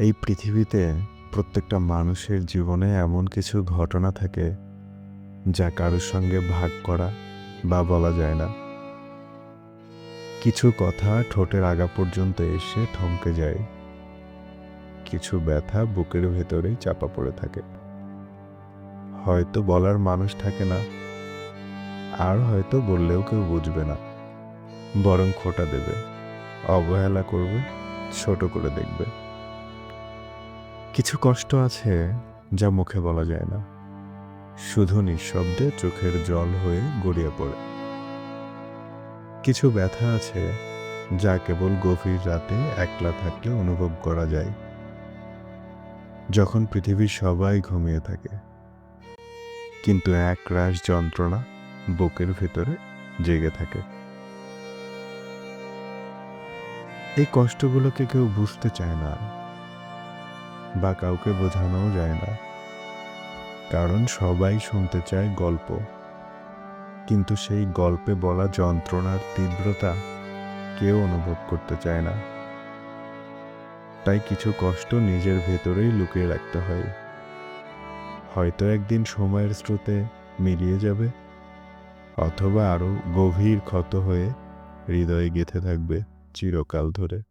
এই পৃথিবীতে প্রত্যেকটা মানুষের জীবনে এমন কিছু ঘটনা থাকে যা কারোর সঙ্গে ভাগ করা বা বলা যায় না। কিছু কথা ঠোঁটের আগা পর্যন্ত এসে থমকে যায়। কিছু ব্যথা বুকের ভেতরেই চাপা পড়ে থাকে। হয়তো বলার মানুষ থাকে না, আর হয়তো বললেও কেউ বুঝবে না। বরং খোটা দেবে, অবহেলা করবে, ছোট করে দেখবে। কিছু কষ্ট আছে যা মুখে বলা যায় না। শুধু নিঃশব্দে চোখের জল হয়ে গড়িয়ে পড়ে। কিছু ব্যথা আছে যা কেবল গভীর রাতে একলা থাকলে অনুভব করা যায়। যখন পৃথিবীর সবাই ঘুমিয়ে থাকে। কিন্তু এক রাশ যন্ত্রণা বুকের ভেতরে জেগে থাকে। এই কষ্টগুলোকে কেউ বুঝতে চায় না। বা কাউকে বোঝানোও যায় না। কারণ সবাই শুনতে চায় গল্প। কিন্তু সেই গল্পে বলা যন্ত্রণার তীব্রতা কেউ অনুভব করতে চায় না। তাই কিছু কষ্ট নিজের ভেতরেই লুকিয়ে রাখতে হয়। হয়তো একদিন সময়ের স্রোতে মিলিয়ে যাবে, অথবা আরও গভীর ক্ষত হয়ে হৃদয়ে গেঁথে থাকবে চিরকাল ধরে।